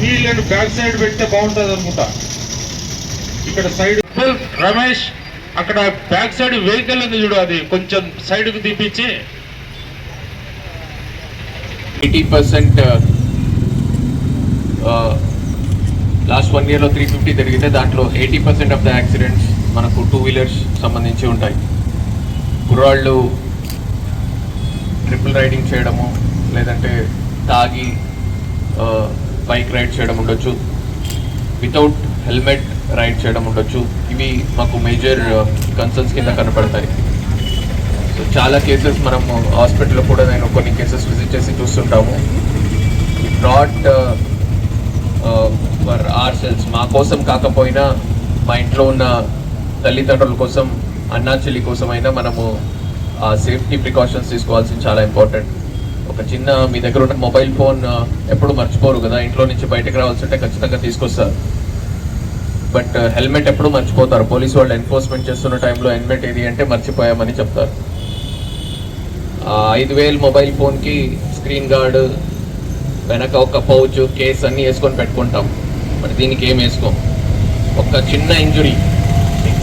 వీళ్ళని back side పెడితే బాగుంటుంది అనుకుంటా. ఇక్కడ సైడ్ రమేష్ అక్కడ బ్యాక్ సైడ్ వెహికల్ ఉంది చూడు అది. కొంచెం సైడ్కు తీపిచ్చి. ఎయిటీ పర్సెంట్ లాస్ట్ వన్ ఇయర్లో త్రీ ఫిఫ్టీ జరిగితే దాంట్లో eighty percent of the accidents మనకు టూ వీలర్స్ సంబంధించి ఉంటాయి. కుర్రాళ్ళు ట్రిపుల్ రైడింగ్ చేయడము లేదంటే తాగి బైక్ రైడ్ చేయడం ఉండొచ్చు. వితౌట్ హెల్మెట్ రైడ్ చేయడం ఉండొచ్చు. ఇవి మాకు మేజర్ కన్సర్న్స్ uh, కింద కనపడతాయి. సో చాలా కేసెస్ మనం హాస్పిటల్లో కూడా నేను కొన్ని కేసెస్ విజిట్ చేసి చూస్తుంటాము. నాట్ ఫర్ ఆర్ సెల్స్ మా కోసం కాకపోయినా మా ఇంట్లో ఉన్న తల్లిదండ్రుల కోసం అన్నా చెల్లి కోసమైనా మనము ఆ సేఫ్టీ ప్రికాషన్స్ తీసుకోవాల్సింది చాలా ఇంపార్టెంట్ ఒక చిన్న మీ దగ్గర ఉన్న మొబైల్ ఫోన్ ఎప్పుడు మర్చిపోరు కదా. ఇంట్లో నుంచి బయటకు రావాల్సి ఉంటే ఖచ్చితంగా తీసుకొస్తారు. బట్ హెల్మెట్ ఎప్పుడు మర్చిపోతారు? పోలీసు వాళ్ళు ఎన్ఫోర్స్మెంట్ చేస్తున్న టైంలో హెల్మెట్ ఏది అంటే మర్చిపోయామని చెప్తారు. ఐదు వేలు మొబైల్ ఫోన్కి స్క్రీన్ గార్డు వెనక ఒక పౌచ్ కేస్ అన్నీ వేసుకొని పెట్టుకుంటాం. మరి దీనికి ఏం వేసుకోం? ఒక చిన్న ఇంజురీ.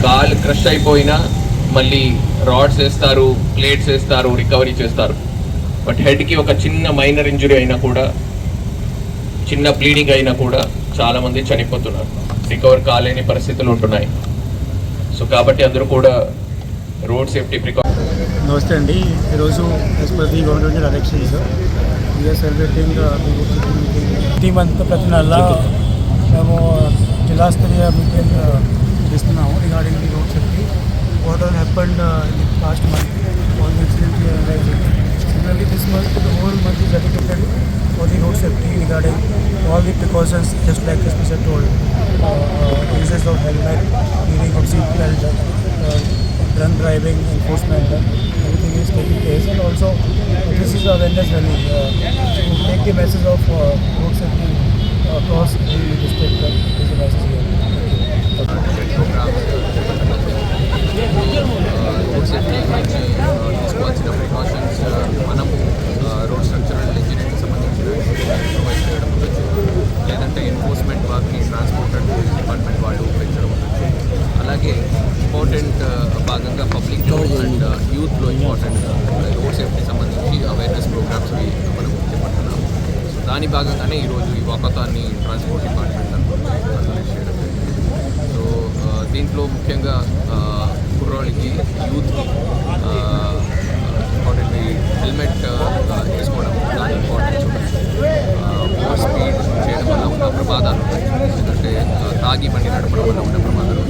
కాలు క్రష్ అయిపోయినా మళ్ళీ రాడ్స్ వేస్తారు ప్లేట్స్ వేస్తారు రికవరీ చేస్తారు. బట్ హెడ్కి ఒక చిన్న మైనర్ ఇంజురీ అయినా కూడా చిన్న బ్లీడింగ్ అయినా కూడా చాలామంది చనిపోతున్నారు. రికవర్ కాలేని పరిస్థితులు ఉంటున్నాయి. సో కాబట్టి అందరూ కూడా రోడ్ సేఫ్టీ ప్రికా నమస్తే అండి. ఈరోజు as per the government elections we are celebrating ప్రతి మంత్ ప్రతి నెల మేము జిల్లా స్థాయి మీటింగ్ చేస్తున్నాము regarding the road safety what are happened in month all incident like the precautions just like as Mr. told uh, uses of helmet, wearing of seat belt, uh, drunk driving enforcement, everything is taking place and also uh, this is awareness rally uh, to take the message of uh, road safety across the district uh, is the message here. Road safety సంబంధించి awareness programmes మనం చేపడుతున్నాం so దాని భాగంగానే ఈరోజు ఈ వాకథాన్ని transport department organise చేయడం so దీంట్లో ముఖ్యంగా ఆ, కుర్రోళ్ళకి యూత్కి ఇంపార్టెంట్ హెల్మెట్ వేసుకోవడం దాని ఇంపార్టెన్స్ ఓవర్ స్పీడ్ చేయడం వల్ల ఉన్న ప్రమాదాలు ఎందుకంటే తాగి బండి నడపడం వల్ల ఉన్న ప్రమాదాలు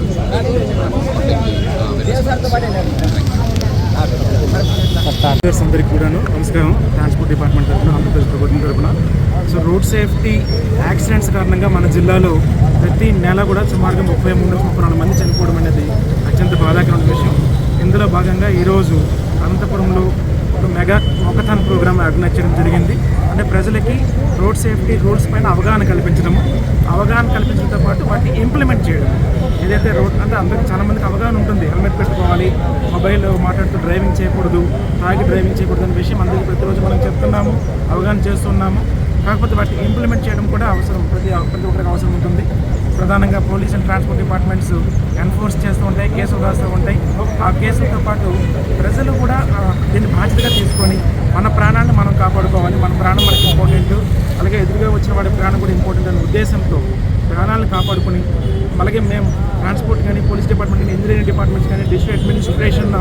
ఉండొచ్చు అందరికీ కూడాను నమస్కారం. ట్రాన్స్పోర్ట్ డిపార్ట్మెంట్ తరఫున ఆంధ్రప్రదేశ్ ప్రభుత్వం తరఫున. సో రోడ్ సేఫ్టీ యాక్సిడెంట్స్ కారణంగా మన జిల్లాలో ప్రతి నెల కూడా సుమారుగా ముప్పై మూడు నుంచి ముప్పై నాలుగు మంది చనిపోవడం అనేది అత్యంత బాధాకరమైన విషయం. ఇందులో భాగంగా ఈరోజు అనంతపురంలో ఒక మెగా మొకథాన్ ప్రోగ్రామ్ ఆర్గనైజ్ చేయడం జరిగింది. అంటే ప్రజలకి రోడ్ సేఫ్టీ రూల్స్ పైన అవగాహన కల్పించడము. అవగాహన కల్పించడంతో పాటు వాటిని ఇంప్లిమెంట్ చేయడం ఏదైతే రోడ్ అంటే అందరికి చాలా మందికి అవగాహన ఉంటుంది హెల్మెట్ పెట్టుకోవాలి మొబైల్ మాట్లాడుతూ డ్రైవింగ్ చేయకూడదు తాగి డ్రైవింగ్ చేయకూడదు అనే విషయం అందరికీ ప్రతిరోజు మనం చెప్తున్నాము అవగాహన చేస్తున్నాము. కాకపోతే వాటిని ఇంప్లిమెంట్ చేయడం కూడా అవసరం ప్రతి ప్రతి ఒక్కరికి అవసరం ఉంటుంది. ప్రధానంగా police and transport departments enforce చేస్తూ ఉంటాయి కేసులు రాస్తూ ఉంటాయి. ఆ కేసులతో పాటు ప్రజలు కూడా దీన్ని బాధ్యతగా తీసుకొని మన ప్రాణాన్ని మనం కాపాడుకోవాలి. మన ప్రాణం మనకి ఇంపార్టెంట్ అలాగే ఎదురుగా వచ్చిన వాడి ప్రాణం కూడా ఇంపార్టెంట్ అనే ఉద్దేశంతో ప్రాణాలను కాపాడుకొని అలాగే మేము ట్రాన్స్పోర్ట్ కానీ పోలీస్ డిపార్ట్మెంట్ కానీ ఇంజనీరింగ్ డిపార్ట్మెంట్స్ కానీ డిస్ట్రిక్ట్ అడ్మినిస్ట్రేషన్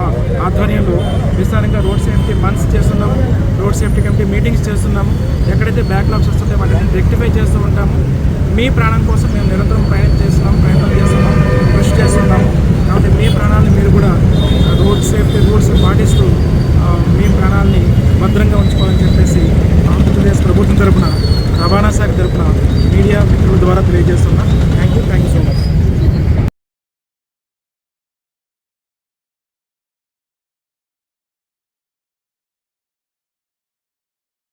ఆధ్వర్యంలో విస్తారంగా రోడ్ సేఫ్టీ మంత్స్ చేస్తున్నాము. రోడ్ సేఫ్టీ కమిటీ మీటింగ్స్ చేస్తున్నాము. ఎక్కడైతే బ్యాక్లాగ్స్ వస్తుంటే వాటిని రెక్టిఫై చేస్తూ ఉంటాము. మీ ప్రాణం కోసం మేము నిరంతరం ప్రయాణం చేస్తున్నాం ప్రయత్నం చేస్తున్నాం కృషి చేస్తున్నాము. కాబట్టి మీ ప్రాణాలను మీరు కూడా రోడ్ సేఫ్టీ రూల్స్ పాటిస్తూ మీ ప్రాణాలని భద్రంగా ఉంచుకోవాలని చెప్పేసి ఆంధ్రప్రదేశ్ ప్రభుత్వం తరఫున రవాణా శాఖ తరఫున మీడియా మిత్రుల ద్వారా తెలియజేస్తున్నా. Thank you thank you so much